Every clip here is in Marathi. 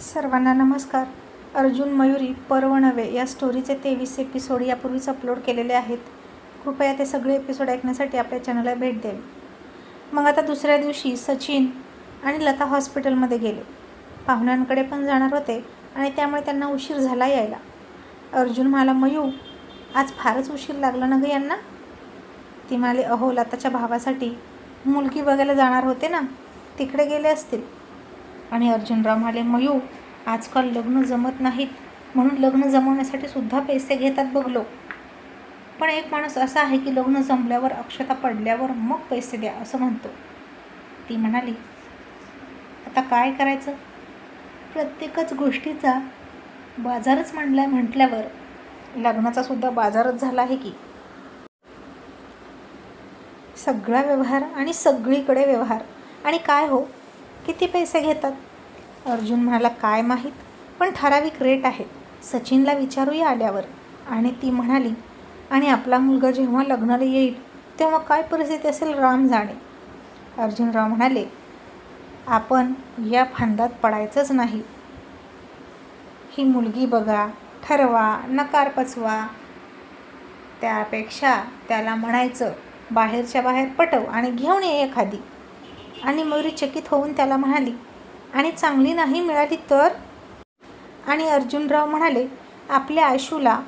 सर्वांना नमस्कार. अर्जुन मयुरी पर्व नवे या स्टोरीचे तेवीस एपिसोड यापूर्वीच अपलोड केलेले आहेत. कृपया ते सगळे एपिसोड ऐकण्यासाठी आपल्या चॅनलला भेट द्यावी. मग आता दुसऱ्या दिवशी सचिन आणि लता हॉस्पिटलमध्ये गेले. पाहुण्यांकडे पण जाणार होते आणि त्यामुळे त्यांना उशीर झाला यायला. अर्जुन म्हणाला मयू आज फारच उशीर लागला ना गं यांना? ती म्हणाली अहो लताच्या भावासाठी मुलगी बघायला जाणार होते ना. तिकडे गेले असतील. आणि अर्जुनराव म्हणाले मयू आजकाल लग्न जमत नाहीत. म्हणून लग्न जमवण्यासाठी सुद्धा पैसे घेतात बघ लोक पण एक माणूस असा आहे की लग्न जमल्यावर अक्षता पडल्यावर मग पैसे द्या असं म्हणतो. ती म्हणाली आता काय करायचं? प्रत्येकच गोष्टीचा बाजारच म्हणलाय म्हटल्यावर लग्नाचा सुद्धा बाजारच झाला आहे की? सगळा व्यवहार आणि सगळीकडे व्यवहार. आणि काय हो? किती पैसे घेतात? अर्जुन म्हणाला काय माहीत? पण ठराविक रेट आहे सचिनला विचारूया आल्यावर. आणि ती म्हणाली आणि आपला मुलगा जेव्हा लग्नाला येईल तेव्हा काय परिस्थिती असेल राम जाणे. अर्जुनराव म्हणाले आपण या फांदात पडायचंच नाही. ही मुलगी बघा ठरवा नकार पचवा. त्यापेक्षा त्याला म्हणायचं बाहेरच्या बाहेर पटव आणि घेऊन ये एखादी. आणि मयुरी चकित होऊन त्याला म्हणाली आणि चांगली नाही मिळाली तर? आणि अर्जुनराव म्हणाले आपल्या आशूला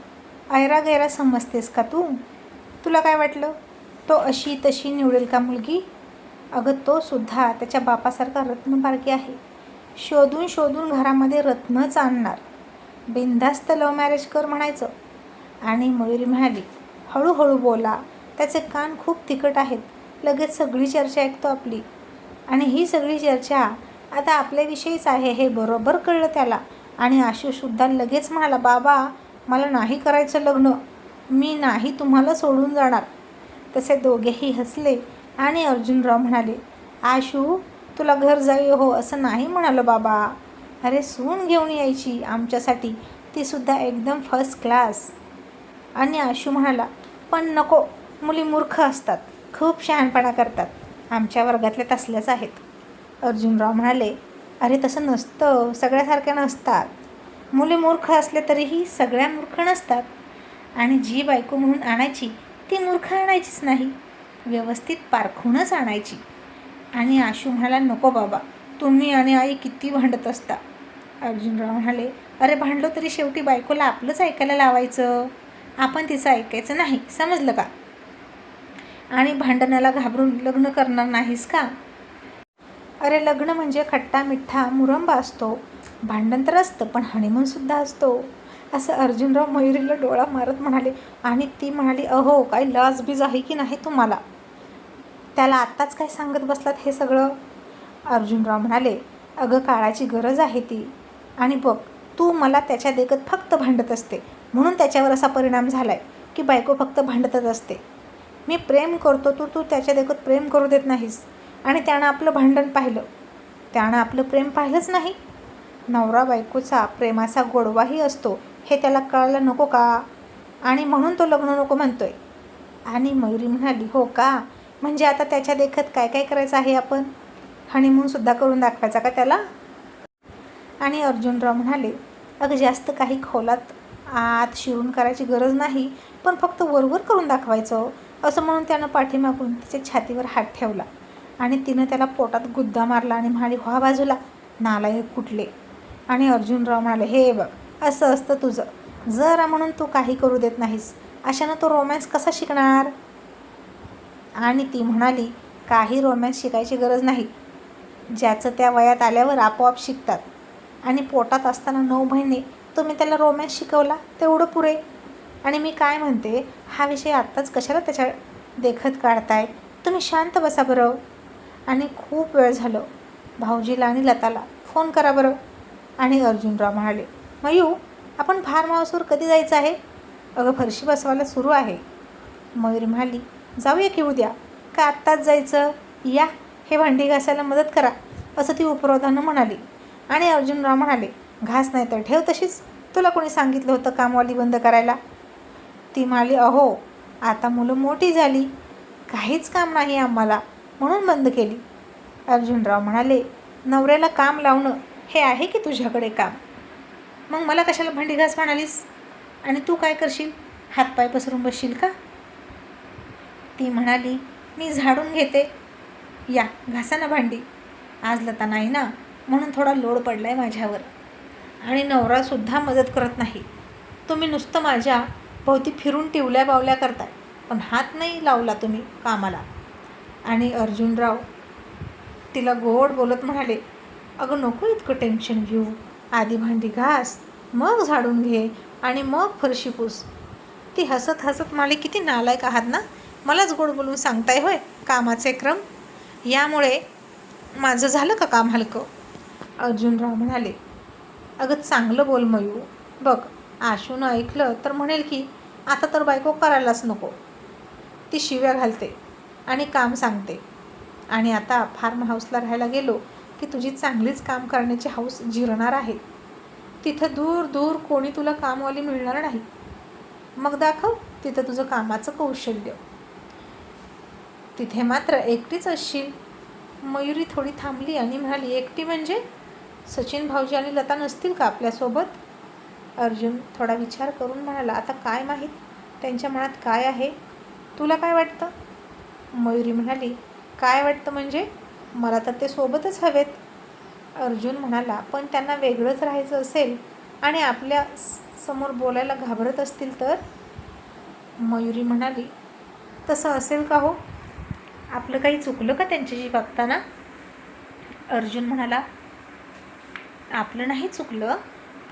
ऐरा गैरा समजतेस का तू? तुला काय वाटलं? तो अशी तशी निवडेल का मुलगी? अगं तो सुद्धा त्याच्या बापासारखा रत्नपारखी आहे. शोधून शोधून घरामध्ये रत्नच आणणार. बिनधास्त लव्ह मॅरेज कर म्हणायचं. आणि मयुरी म्हणाली हळूहळू बोला त्याचे कान खूप तिखट आहेत. लगेच सगळी चर्चा ऐकतो आपली. आणि ही सगळी चर्चा आता आपल्याविषयीच आहे हे बरोबर कळलं त्याला. आणि आशुसुद्धा लगेच म्हणाला बाबा मला नाही करायचं लग्न. मी नाही तुम्हाला सोडून जाणार. तसे दोघेही हसले आणि अर्जुनराव म्हणाले आशू तुला घर जावी हो असं नाही म्हणालं बाबा. अरे सून घेऊन यायची आमच्यासाठी. ती सुद्धा एकदम फर्स्ट क्लास आणि आशू म्हणाला पण नको मुली मूर्ख असतात. खूप शहाणपणा करतात. आमच्या वर्गातल्या तसल्याच आहेत. अर्जुनराव म्हणाले अरे तसं नसतं. सगळ्यासारख्या नसतात. मुले मूर्ख असले तरीही सगळ्या मूर्ख नसतात. आणि जी बायको म्हणून आणायची ती मूर्ख आणायचीच नाही. व्यवस्थित पारखूनच आणायची. आणि आशू म्हणाला नको बाबा. तुम्ही आणि आई किती भांडत असता. अर्जुनराव म्हणाले अरे भांडलो तरी शेवटी बायकोला आपलंच ऐकायला लावायचं? आपण तिचं ऐकायचं नाही. समजलं का? आणि भांडणाला घाबरून लग्न करणार नाहीस का? अरे लग्न म्हणजे खट्टा मिठ्ठा मुरंबा असतो. भांडण तर असतं पण हनीमूनसुद्धा असतो. असं अर्जुनराव मयुरीला डोळा मारत म्हणाले आणि ती म्हणाली अहो काय लाजबीज आहे की नाही तुम्हाला? त्याला आत्ताच काय सांगत बसलात हे सगळं? अर्जुनराव म्हणाले अगं काळाची गरज आहे ती. आणि बघ तू मला त्याच्या देखत फक्त भांडत असते. म्हणून त्याच्यावर असा परिणाम झाला आहे की बायको फक्त भांडतच असते. मी प्रेम करतो तू तू त्याच्या देखत प्रेम करू देत नाहीस. आणि त्यानं आपलं भांडण पाहिलं. त्यानं आपलं प्रेम पाहिलंच नाही. नवरा बायकोचा प्रेमाचा गोडवाही असतो. हे त्याला कळायला नको का? आणि म्हणून तो लग्न नको म्हणतोय. आणि मयुरी म्हणाली हो का? म्हणजे आता त्याच्या देखत काय काय करायचं आहे आपण? हनीमूनसुद्धा करून दाखवायचा का त्याला? आणि अर्जुनराव म्हणाले अगं जास्त काही खोलात आत शिरून करायची गरज नाही पण फक्त वरवर करून दाखवायचं. असं म्हणून त्यानं पाठीमागून तिच्या छातीवर हात ठेवला. आणि तिनं त्याला पोटात गुद्दा मारला आणि म्हणाली व्हा बाजूला नाला हे कुठले? आणि अर्जुनराव म्हणाले हे बघ असं असतं तुझं. जरा म्हणून तू काही करू देत नाहीस अशानं तो रोमॅन्स कसा शिकणार? आणि ती म्हणाली काही रोमॅन्स शिकायची गरज नाही. ज्याचं त्या वयात आल्यावर आपोआप शिकतात. आणि पोटात असताना नऊ महिने तुम्ही त्याला रोमॅन्स शिकवला तेवढं पुरे. आणि मी काय म्हणते हा विषय आत्ताच कशाला त्याच्या देखत काढताय? तुम्ही शांत बसा बरं. आणि खूप वेळ झालं. भाऊजीला आणि लताला फोन करा बरं. आणि अर्जुनराव म्हणाले मयू आपण फार मावसूर कधी जायचं आहे? अगं फरशी बसवायला सुरू आहे. मयूर म्हणाली जाऊया की उद्या? का आत्ताच जायचं? या हे भांडी घासायला मदत करा असं ती उपरोधानं म्हणाली. आणि अर्जुनराव म्हणाले घास नाही तर ठेव तशीच. तुला कोणी सांगितलं होतं कामवाली बंद करायला? ती म्हणाली अहो आता मुलं मोठी झाली. काहीच काम नाही आम्हाला म्हणून बंद केली. अर्जुनराव म्हणाले नवऱ्याला काम लावणं हे आहे की तुझ्याकडे काम? मग मला कशाला भांडी घास म्हणालीस? आणि तू काय करशील? हातपाय पसरून बसशील का? ती म्हणाली मी झाडून घेते. या घासा ना भांडी. आज लता नाही ना म्हणून थोडा लोड पडला आहे माझ्यावर. आणि नवरासुद्धा मदत करत नाही. तुम्ही नुसतं माझ्या भोवती फिरून टिवल्या बावल्या करताय. पण हात नाही लावला तुम्ही कामाला. आणि अर्जुनराव तिला गोड बोलत म्हणाले अगं नको इतकं टेन्शन घेऊ. आधी भांडी घास मग झाडून घे आणि मग फरशी पूस. ती हसत हसत माले किती नालायक आहात ना? मलाच गोड बोलून सांगताय होय कामाचे क्रम. यामुळे माझं झालं का काम हलकं? अर्जुनराव म्हणाले अगं चांगलं बोल मयू बघ आशूनं ऐकलं तर म्हणेल की आता तर बायको करायलाच नको. ती शिव्या घालते आणि काम सांगते. आणि आता फार्म हाऊसला राहायला गेलो की तुझी चांगलीच काम करण्याची हाऊस जिरणार आहे. तिथं दूर दूर कोणी तुला कामवाली मिळणार नाही. मग दाखव तिथं तुझं कामाचं कौशल्य. तिथे मात्र एकटीच असशील. मयुरी थोडी थांबली आणि म्हणाली एकटी म्हणजे? सचिन भाऊजी आणि लता नसतील का आपल्यासोबत? अर्जुन थोडा विचार करून म्हणाला आता काय माहीत? त्यांच्या मनात काय आहे? तुला काय वाटतं? मयुरी म्हणाली काय वाटतं म्हणजे? मला तर ते सोबतच हवेत. अर्जुन म्हणाला पण त्यांना वेगळंच राहायचं असेल आणि आपल्या स- समोर बोलायला घाबरत असतील तर? मयुरी म्हणाली तसं असेल का हो? आपलं काही चुकलं का त्यांच्याशी बघताना? अर्जुन म्हणाला आपलं नाही चुकलं.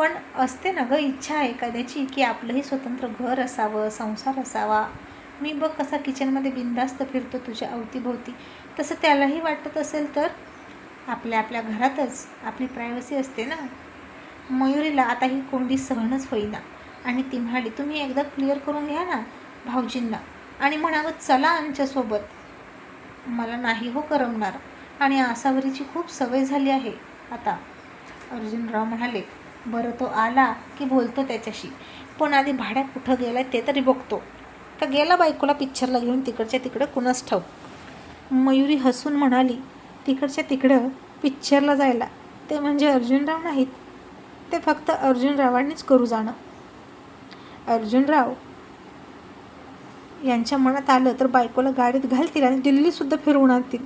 पण असते ना गं इच्छा एखाद्याची की आपलंही स्वतंत्र घर असावं संसार असावा. मी बघ कसा किचनमध्ये बिंदास्त फिरतो तुझ्या अवतीभोवती. तसं त्यालाही वाटत असेल तर आपल्या आपल्या घरातच आपली प्रायव्हसी असते ना. मयुरीला आता ही कोंडी सहनच होईना. आणि ती म्हणाली तुम्ही एकदा क्लिअर करून घ्या ना भाऊजींना आणि म्हणावं चला आमच्यासोबत मला नाही हो करमणार. आणि आसावरीची खूप सवय झाली आहे आता. अर्जुनराव म्हणाले बरं तो आला की बोलतो त्याच्याशी. पण आधी भाड्यात कुठं गेलाय ते तरी बघतो. का गेला बायकोला पिक्चरला घेऊन तिकडच्या तिकडं कुणास ठाऊ मयुरी हसून म्हणाली तिकडच्या तिकडं पिक्चरला जायला ते म्हणजे अर्जुनराव नाहीत. ते फक्त अर्जुनरावांनीच करू जाणं. अर्जुनराव यांच्या मनात आलं तर बायकोला गाडीत घालतील आणि दिल्लीसुद्धा फिरवून आणतील.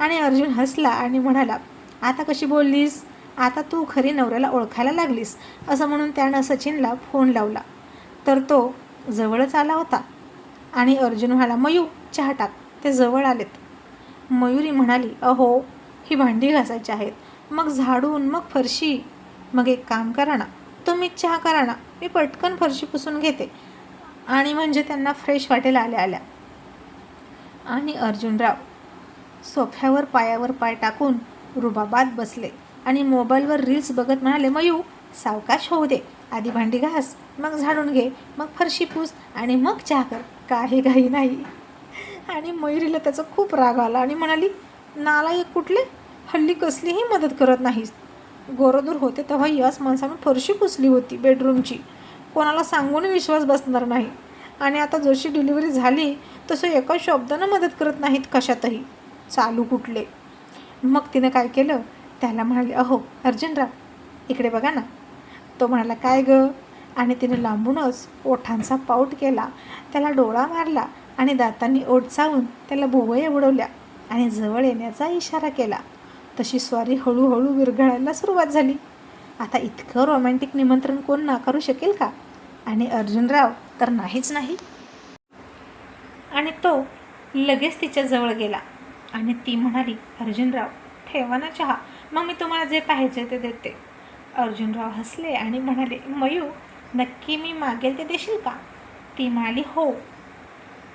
आणि अर्जुन हसला आणि म्हणाला आता कशी बोललीस? आता तू खरी नवऱ्याला ओळखायला लागलीस असं म्हणून त्यानं सचिनला फोन लावला. तर तो जवळच आला होता आणि अर्जुन म्हणाला मयू चहा टाक. ते जवळ आलेत. मयुरी म्हणाली अहो ही भांडी घासायची आहेत. मग झाडून मग फरशी. मग एक काम करा ना तुम्ही चहा करा ना मी पटकन फरशी पुसून घेते. आणि म्हणजे त्यांना फ्रेश वाटेल आल्या आल्या. आणि अर्जुनराव सोफ्यावर पायावर पाय टाकून रुबाबात बसले. आणि मोबाईलवर रील्स बघत म्हणाले मयू सावकाश होऊ दे. आधी भांडी घास मग झाडून घे मग फरशी पूस आणि मग चहा कर. काही घाई नाही. आणि मयुरीला त्याचा खूप राग आला आणि म्हणाली नाला एक कुठले? हल्ली कसलीही मदत करत नाहीस. गोरोदूर होते तेव्हा याच माणसानं फरशी पुसली होती बेडरूमची कोणाला सांगून विश्वास बसणार नाही. आणि आता जशी डिलिव्हरी झाली तसं एका शब्दानं मदत करत नाहीत कशातही. चालू कुठले? मग तिनं काय केलं? त्याला म्हणाले अहो अर्जुनराव इकडे बघा ना. तो म्हणाला काय ग? आणि तिने लांबूनच ओठांचा पाऊट केला त्याला डोळा मारला आणि दातांनी ओढचावून त्याला भुवया उडवल्या आणि जवळ येण्याचा इशारा केला. तशी स्वारी हळूहळू विरघळायला सुरुवात झाली. आता इतकं रोमॅन्टिक निमंत्रण कोण नाकारू शकेल का? आणि अर्जुनराव तर नाहीच नाही. आणि तो लगेच तिच्याजवळ गेला आणि ती म्हणाली अर्जुनराव ठेवा ना चहा. मग मी तुम्हाला जे पाहिजे ते देते. अर्जुनराव हसले आणि म्हणाले मयू नक्की मी मागेल ते देशील का? ती म्हणाली हो.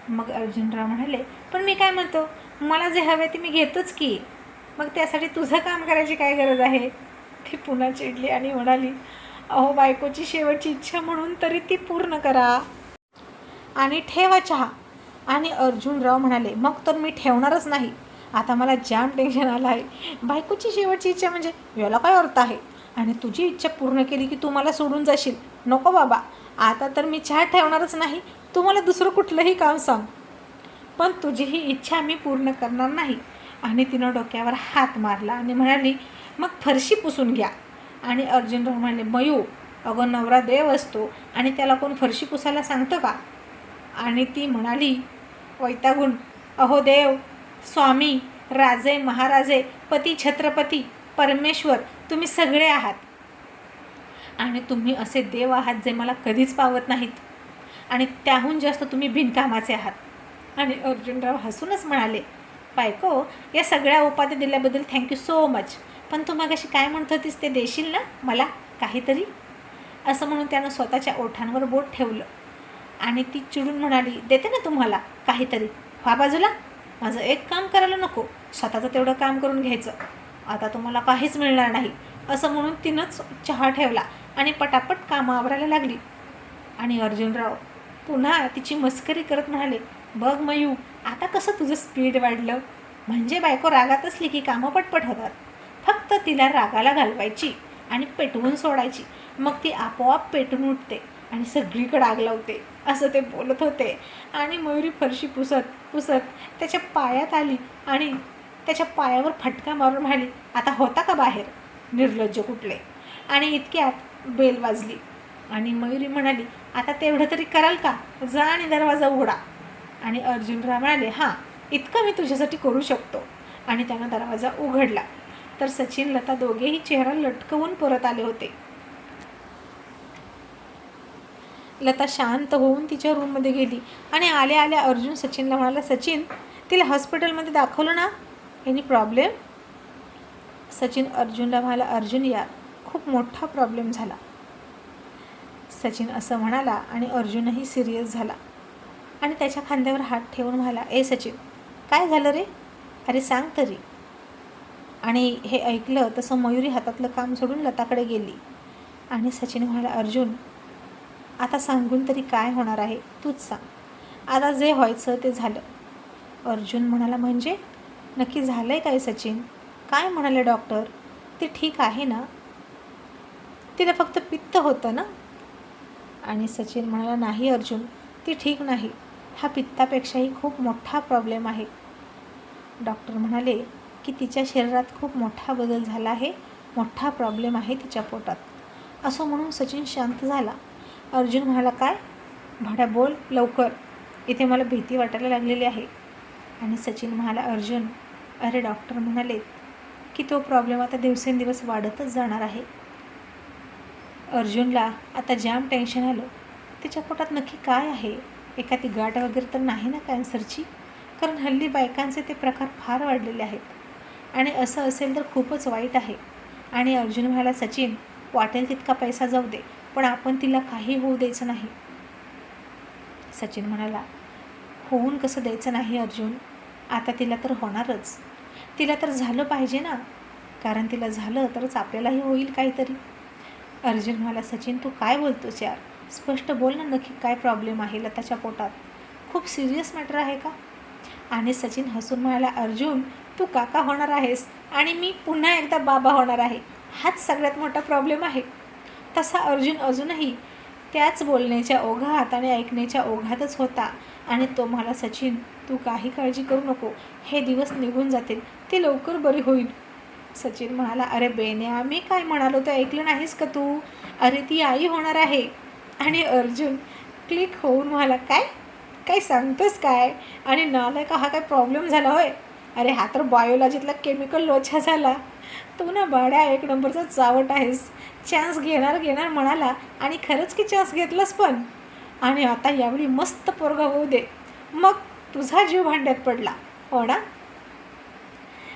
मग अर्जुनराव म्हणाले पण मी काय म्हणतो? मला जे हवे ते मी घेतोच की. मग त्यासाठी तुझं काम करायची काय गरज आहे? ती पुन्हा चिडली आणि म्हणाली अहो बायकोची शेवटची इच्छा म्हणून तरी ती पूर्ण करा आणि ठेवा चहा. आणि अर्जुनराव म्हणाले मग तर मी ठेवणारच नाही. आता मला जाम टेन्शन आलं आहे बायकोची शेवटची इच्छा म्हणजे याला काय अर्थ आहे? आणि तुझी इच्छा पूर्ण केली की तू मला सोडून जाशील. नको बाबा. आता तर मी चहा ठेवणारच नाही. तू मला दुसरं कुठलंही काम सांग. पण तुझी ही इच्छा मी पूर्ण करणार नाही. आणि तिनं डोक्यावर हात मारला आणि म्हणाली मग फरशी पुसून घ्या. आणि अर्जुन म्हणाले मयू अगं नवरा देव असतो. आणि त्याला कोण फरशी पुसायला सांगतं का? आणि ती म्हणाली वैतागून. अहो देव स्वामी राजे महाराजे पती छत्रपती परमेश्वर तुम्ही सगळे आहात. आणि तुम्ही असे देव आहात जे मला कधीच पावत नाहीत. आणि त्याहून जास्त तुम्ही बिनकामाचे आहात. आणि अर्जुनराव हसूनच म्हणाले बायको या सगळ्या उपाध्या दिल्याबद्दल थँक्यू सो मच पण तू मागाशी काय म्हणत होतीस ते देशील ना? मला काहीतरी? असं म्हणून त्यानं स्वतःच्या ओठांवर बोट ठेवलं. आणि ती चिडून म्हणाली देते ना तुम्हाला काहीतरी? व्हा बाजूला. माझं एक काम करायला नको. स्वतःचं तेवढं काम करून घ्यायचं. आता तुम्हाला काहीच मिळणार नाही. असं म्हणून तिनंच चहा ठेवला आणि पटापट कामं आवरायला लागली. आणि अर्जुनराव पुन्हा तिची मस्करी करत म्हणाले बघ मयू आता कसं तुझं स्पीड वाढलं? म्हणजे बायको रागात असली की कामं पटपट होतात. फक्त तिला रागाला घालवायची आणि पेटवून सोडायची. मग ती आपोआप पेटून उठते आणि सगळीकडे आग लावते. असं ते बोलत होते. आणि मयुरी फरशी पुसत उसत त्याच्या पायात आली आणि त्याच्या पायावर फटका मारून म्हणाली आता होता का बाहेर? निर्लज्ज कुठले. आणि इतक्यात बेल वाजली आणि मयुरी म्हणाली आता तेवढं तरी कराल का? जा आणि दरवाजा उघडा. आणि अर्जुनराव म्हणाले हां इतकं मी तुझ्यासाठी करू शकतो. आणि त्यानं दरवाजा उघडला. तर सचिन लता दोघेही चेहरा लटकवून परत आले होते. लता शांत होऊन तिच्या रूममध्ये गेली. आणि आल्या आल्या अर्जुन सचिनला म्हणाला सचिन तिला हॉस्पिटलमध्ये दाखवलं ना? एनी प्रॉब्लेम सचिन अर्जुनला म्हणाला अर्जुन यार खूप मोठा प्रॉब्लेम झाला. सचिन असं म्हणाला आणि अर्जुनही सिरियस झाला. आणि त्याच्या खांद्यावर हात ठेवून म्हणाला ए सचिन काय झालं रे? अरे सांग तरी. आणि हे ऐकलं तसं मयुरी हातातलं काम सोडून लताकडे गेली. आणि सचिन म्हणाला अर्जुन आता सांगून तरी काय होणार आहे? तूच सांग. आता जे व्हायचं ते झालं. अर्जुन म्हणाला म्हणजे? नक्की झालं आहे काय सचिन? काय म्हणाले डॉक्टर? ते ठीक आहे ना? तिला फक्त पित्त होतं ना? आणि सचिन म्हणाला नाही अर्जुन ती ठीक नाही. हा पित्तापेक्षाही खूप मोठा प्रॉब्लेम आहे. डॉक्टर म्हणाले की तिच्या शरीरात खूप मोठा बदल झाला आहे. मोठा प्रॉब्लेम आहे तिच्या पोटात. असं म्हणून सचिन शांत झाला. अर्जुन म्हणाला काय? भाड्या बोल लवकर. इथे मला भीती वाटायला लागलेली आहे. आणि सचिन म्हणाला अर्जुन अरे डॉक्टर म्हणाले की तो प्रॉब्लेम आता दिवसेंदिवस वाढतच जाणार आहे. अर्जुनला आता जाम टेन्शन आलं. तिच्या पोटात नक्की काय आहे? एखादी गाठ वगैरे तर नाही ना कॅन्सरची? कारण हल्ली बायकांचे ते प्रकार फार वाढलेले आहेत. आणि असं असेल तर खूपच वाईट आहे. आणि अर्जुन म्हणाला सचिन वाटेल तितका पैसा जाऊ दे. पण आपण तिला काही होऊ द्यायचं नाही. सचिन म्हणाला होऊन कसं द्यायचं नाही अर्जुन? आता तिला तर होणारच. तिला तर झालं पाहिजे ना. कारण तिला झालं तरच आपल्यालाही होईल काहीतरी. अर्जुन म्हणाला सचिन तू काय बोलतोस यार? स्पष्ट बोल ना नक्की काय प्रॉब्लेम आहे लताच्या पोटात. खूप सिरियस मॅटर आहे का? आणि सचिन हसून म्हणाला अर्जुन तू काका होणार आहेस आणि मी पुन्हा एकदा बाबा होणार आहे. हाच सगळ्यात मोठा प्रॉब्लेम आहे. तसा अर्जुन अजूनही त्याच बोलण्याच्या ओघात आणि ऐकण्याच्या ओघातच होता. आणि तो मला सचिन तू काही काळजी करू नको. हे दिवस निघून जातील. ती लवकर बरी होईल. सचिन म्हणाला अरे बेन्या मी काय म्हणालो ते ऐकलं नाहीस का तू? अरे ती आई होणार आहे. आणि अर्जुन क्लिक होऊन म्हणाला काय? काय सांगतोस काय? आणि नाला का हा काय प्रॉब्लेम झाला होय? अरे हा तर बायोलॉजीतला केमिकल लोछा झाला. तू ना बाड्या एक नंबरचा चावट आहेस. चान्स घेणार घेणार म्हणाला आणि खरंच की चान्स घेतलास पण? आणि आता यावेळी मस्त पोरगा होऊ दे. मग तुझा जीव भांड्यात पडला हो ना?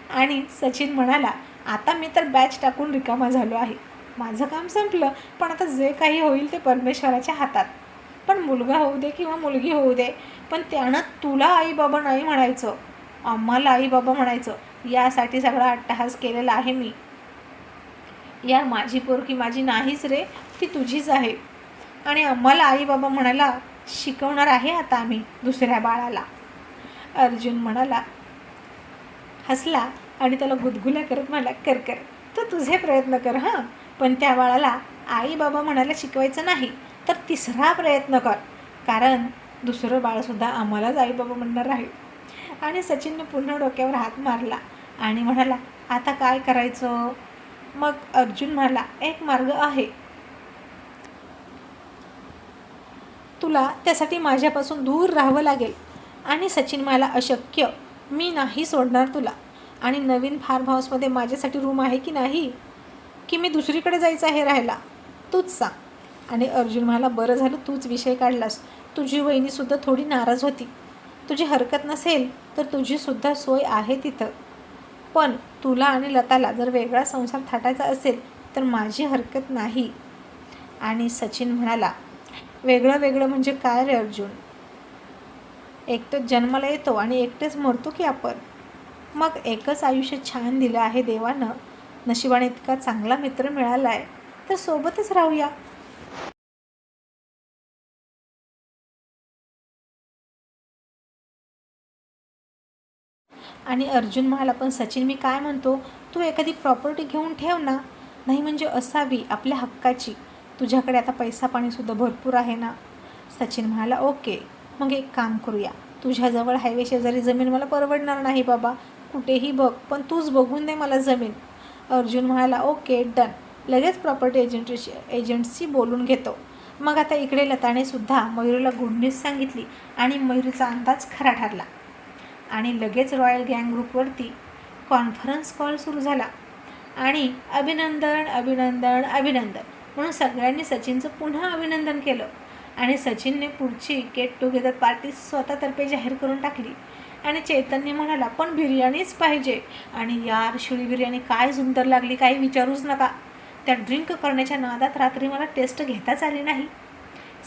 आणि सचिन म्हणाला आता मी तर बॅच टाकून रिकामा झालो आहे. माझं काम संपलं पण आता जे काही होईल ते परमेश्वराच्या हातात. पण मुलगा होऊ दे किंवा मुलगी होऊ दे पण त्यानं तुला आई बाबा नाही म्हणायचं. आम्हाला आई बाबा म्हणायचं. यासाठी सगळा अट्टहास केलेला आहे मी. यार माझी पोरकी माझी नाहीच रे ती तुझीच आहे. आणि आम्हाला आई बाबा म्हणाला शिकवणार आहे आता आम्ही दुसऱ्या बाळाला. अर्जुन म्हणाला हसला आणि त्याला गुदगुल्या करत म्हणाला कर कर तू तुझे प्रयत्न कर हां. पण त्या बाळाला आई बाबा म्हणायला शिकवायचं नाही तर तिसरा प्रयत्न कर. कारण दुसरं बाळसुद्धा आम्हालाच आई बाबा म्हणणार आहे. आणि सचिनने पुन्हा डोक्यावर हात मारला आणि म्हणाला आता काय करायचं? मग अर्जुन म्हणाला एक मार्ग आहे. तुला त्यासाठी माझ्यापासून दूर राहावं लागेल. आणि सचिन मला अशक्य. मी नाही सोडणार तुला. आणि नवीन फार्म हाऊसमध्ये माझ्यासाठी रूम आहे की नाही? की मी दुसरीकडे जायचं आहे राहायला? तूच सांग. आणि अर्जुन म्हणाला बरं झालं तूच विषय काढलास. तुझी वहिनीसुद्धा थोडी नाराज होती. तुझी हरकत नसेल तर तुझीसुद्धा सोय आहे तिथं. पण तुला आणि लताला जर वेगळा संसार थाटायचा असेल तर माझी हरकत नाही. आणि सचिन म्हणाला वेगळं वेगळं म्हणजे काय रे अर्जुन? एकटंच जन्माला येतो आणि एकटेच मरतो की आपण? मग एकच आयुष्य छान दिलं आहे देवानं. नशिबाने इतका चांगला मित्र मिळाला आहे तर सोबतच राहूया. आणि अर्जुन म्हणाला पण सचिन मी काय म्हणतो? तू एखादी प्रॉपर्टी घेऊन ठेव ना. नाही म्हणजे असावी आपल्या हक्काची. तुझ्याकडे आता पैसा पाणीसुद्धा भरपूर आहे ना. सचिन म्हणाला ओके मग एक काम करूया. तुझ्याजवळ हायवे शेजारी जमीन मला परवडणार नाही बाबा. कुठेही बघ पण तूच बघून दे मला जमीन. अर्जुन म्हणाला ओके डन. लगेच प्रॉपर्टी एजंटशी एजंटशी बोलून घेतो. मग आता इकडे लताने सुद्धा मयुरीला गुड न्यूज सांगितली आणि मयुरीचा अंदाज खरा ठरला. आणि लगेच रॉयल गँग ग्रुपवरती कॉन्फरन्स कॉल सुरू झाला. आणि अभिनंदन अभिनंदन अभिनंदन म्हणून सगळ्यांनी सचिनचं पुन्हा अभिनंदन केलं. आणि सचिनने पुढची गेट टुगेदर पार्टी स्वतःतर्फे जाहीर करून टाकली. आणि चैतन्य म्हणाला पण बिर्याणीच पाहिजे. आणि यार शिळी बिर्याणी काय सुंदर लागली काही विचारूच नका. त्या ड्रिंक करण्याच्या नादात रात्री मला टेस्ट घेताच आली नाही.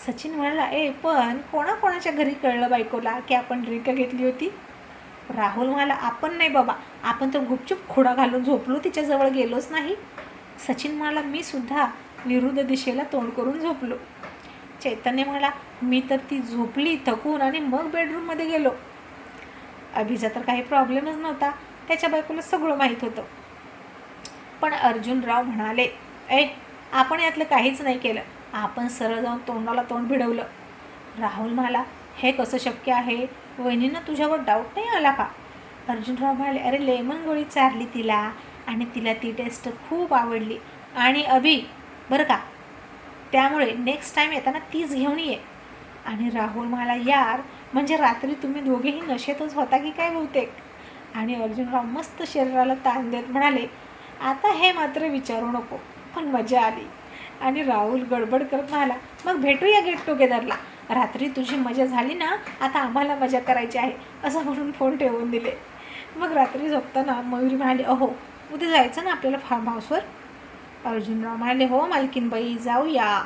सचिन म्हणाला ए पण कोणाकोणाच्या घरी कळलं बायकोला की आपण ड्रिंक घेतली होती? राहुल म्हणाला आपण नाही बाबा आपण तर गुपचूप खोडा घालून झोपलो तिच्याजवळ गेलोच नाही. सचिन म्हणाला मी सुद्धा विरुद्ध दिशेला तोंड करून झोपलो. चैतन्य म्हणाला मी तर ती झोपली थकून आणि मग बेडरूममध्ये गेलो. अभिचा तर काही प्रॉब्लेमच नव्हता त्याच्या बायकोला सगळं माहीत होतं. पण अर्जुनराव म्हणाले ए आपण यातलं काहीच नाही केलं आपण सरळ जाऊन तोंडाला तोंड भिडवलं. राहुल म्हणाला हे कसं शक्य आहे? वहिनीनं तुझ्यावर डाऊट नाही आला का? अर्जुनराव म्हणाले अरे लेमन गोळी चारली तिला आणि तिला ती टेस्ट खूप आवडली. आणि अभि बरं का? त्यामुळे नेक्स्ट टाईम येताना तीच घेऊन ये. आणि राहुल म्हणाला यार म्हणजे रात्री तुम्ही दोघेही नशेतच होता की काय बहुतेक? आणि अर्जुनराव मस्त शरीराला ताण देत म्हणाले आता हे मात्र विचारू नको पण मजा आली. आणि राहुल गडबड करत म्हणाला मग भेटूया गेट टुगेदरला रात्री तुझी मजा झाली ना आता आम्हाला मजा करायची आहे असं म्हणून फोन ठेवून दिले. मग रात्री झोपताना मयुरी म्हणाली अहो उद्या जायचं ना आपल्याला फार्म हाऊसवर अर्जुनराव म्हणाले हो मालकीनबाई जाऊया.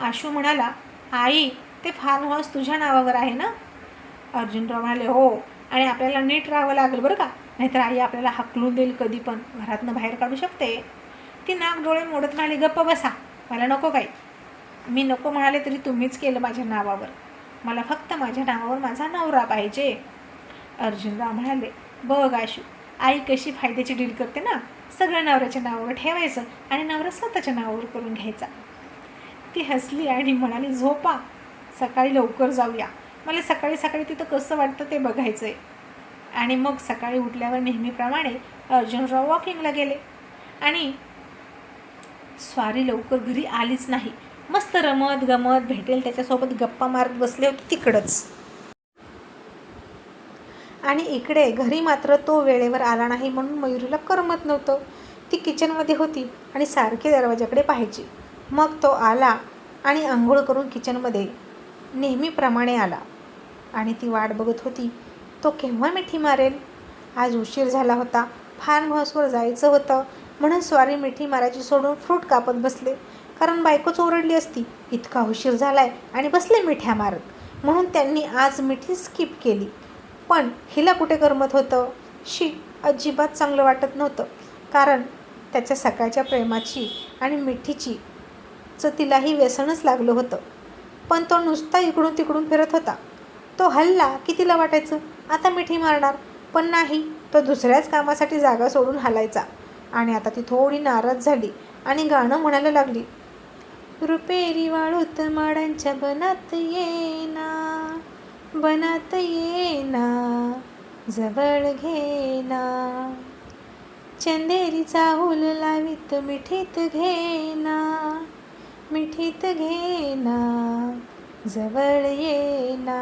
आशू म्हणाला आई ते फार्म हाऊस तुझ्या नावावर आहे ना? अर्जुनराव म्हणाले हो आणि आपल्याला नीट राहावं लागेल बरं का? नाहीतर आई आपल्याला हकलून देईल कधी पण घरातनं बाहेर काढू शकते. ती नाक डोळे मोडत म्हणाली गप्प बसा मला नको काही. मी नको म्हणाले तरी तुम्हीच केलं माझ्या नावावर. मला फक्त माझ्या नावावर माझा नवरा पाहिजे. अर्जुनराव म्हणाले बघ आशू आई कशी फायद्याची डील करते ना? सगळं नवऱ्याच्या नावावर ठेवायचं आणि नवरा स्वतःच्या नावावर करून घ्यायचा. ती हसली आणि म्हणाली झोपा सकाळी लवकर जाऊया. मला सकाळी सकाळी तिथं कसं वाटतं ते बघायचं आहे आणि मग सकाळी उठल्यावर नेहमीप्रमाणे अर्जुनराव वॉकिंगला गेले. आणि स्वारी लवकर घरी आलीच नाही. मस्त रमत गमत भेटेल त्याच्यासोबत गप्पा मारत बसले होते तिकडंच. आणि इकडे घरी मात्र तो वेळेवर आला नाही म्हणून मयुरीला करमत नव्हतं. ती किचनमध्ये होती आणि सारखी दरवाजाकडे पाहायची. मग तो आला आणि आंघोळ करून किचनमध्ये नेहमीप्रमाणे आला. आणि ती वाट बघत होती तो केव्हा मिठी मारेल? आज उशीर झाला होता फार्म हाऊसवर जायचं होतं म्हणून स्वारी मिठी मारायची सोडून फ्रूट कापत बसले. कारण बायकोच ओरडली असती. इतका उशीर झालाय आणि बसले मिठ्या मारत. म्हणून त्यांनी आज मिठी स्किप केली. पण हिला कुठे करमत होतं? शी अजिबात चांगलं वाटत नव्हतं. कारण त्याच्या सकाळच्या प्रेमाची आणि मिठीची च तिलाही व्यसनच लागलं होतं. पण तो नुसता इकडून तिकडून फिरत होता. तो हल्ला की तिला वाटायचं? आता मिठी मारणार. पण नाही तो दुसऱ्याच कामासाठी जागा सोडून हलायचा. आणि आता ती थोडी नाराज झाली आणि गाणं म्हणायला लागली. रुपेरी वाळूत माडांच्या बनात येना बनात येना जवळ घेना. चंदेरीचा चाहूल लावीत मिठीत घेना मिठीत घेना जवळ येना.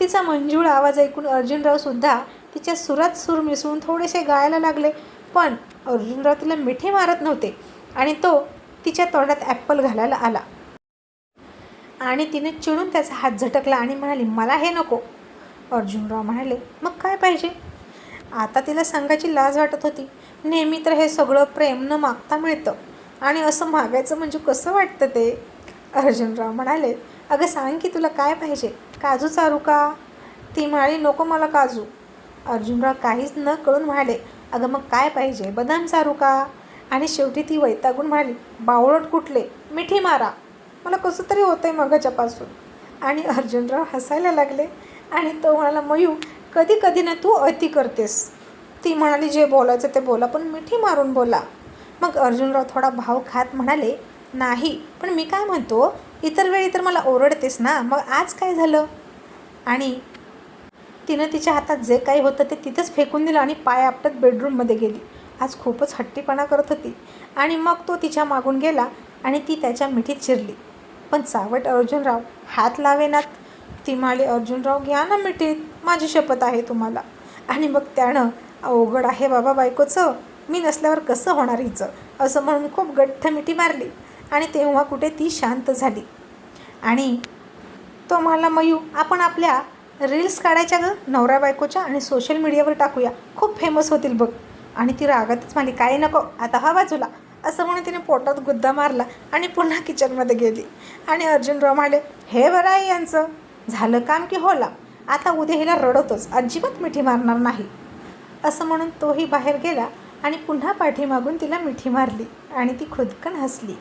तिचा मंजूळ आवाज ऐकून अर्जुनराव सुद्धा तिच्या सुरात सूर मिसळून थोडेसे गायला लागले. पण अर्जुनराव तिला मिठी मारत नव्हते आणि तो तिच्या तोंडात ॲप्पल घालायला आला. आणि तिने चिडून त्याचा हात झटकला आणि म्हणाली मला हे नको. अर्जुनराव म्हणाले मग काय पाहिजे? आता तिला सांगायची लाज वाटत होती. नेहमी तर हे सगळं प्रेम न मागता मिळतं. आणि असं मागायचं म्हणजे कसं वाटतं ते? अर्जुनराव म्हणाले अगं सांग की तुला काय पाहिजे? काजू चारू का? ती म्हणाली नको मला काजू. अर्जुनराव काहीच न कळून म्हणाले अगं मग काय पाहिजे? बदाम चारू का? आणि शेवटी ती वैतागून म्हणाली बावळट कुठले? मिठी मारा. मला कसं तरी होतं आहे मगाच्यापासून. आणि अर्जुनराव हसायला लागले आणि तो म्हणाला मयू कधी कधी ना तू अति करतेस. ती म्हणाली जे बोलायचं ते बोला पण मिठी मारून बोला. मग अर्जुनराव थोडा भाव खात म्हणाले नाही पण मी काय म्हणतो? इतर वेळी तर मला ओरडतेस ना मग आज काय झालं? आणि तिनं तिच्या हातात जे काही होतं ते तिथंच फेकून दिलं आणि पाय आपटत बेडरूममध्ये गेली. आज खूपच हट्टीपणा करत होती. आणि मग तो तिच्या मागून गेला आणि ती त्याच्या मिठीत शिरली पण चावट अर्जुनराव हात लावेनात ती म्हणाली अर्जुनराव घ्या ना मिठीत. माझी शपथ आहे तुम्हाला. आणि मग त्यानं अवघड आहे बाबा बायकोचं. मी नसल्यावर कसं होणार हिचं? असं म्हणून खूप गठ्ठ मिठी मारली. आणि तेव्हा कुठे ती शांत झाली. आणि तो म्हणाला मयू आपण आपल्या रील्स काढायच्या ग? नवरा बायकोच्या आणि सोशल मीडियावर टाकूया. खूप फेमस होतील बघ. आणि ती रागातच म्हणाली काही नको आता हा बाजूला असं म्हणून तिने पोटात गुद्दा मारला आणि पुन्हा किचनमध्ये गेली. आणि अर्जुनराव म्हणाले हे बरं आहे यांचं. झालं काम की होला. आता उद्या हिला रडवतोच अजिबात मिठी मारणार नाही. असं म्हणून तोही बाहेर गेला आणि पुन्हा पाठीमागून तिला मिठी मारली आणि ती खुदकन हसली.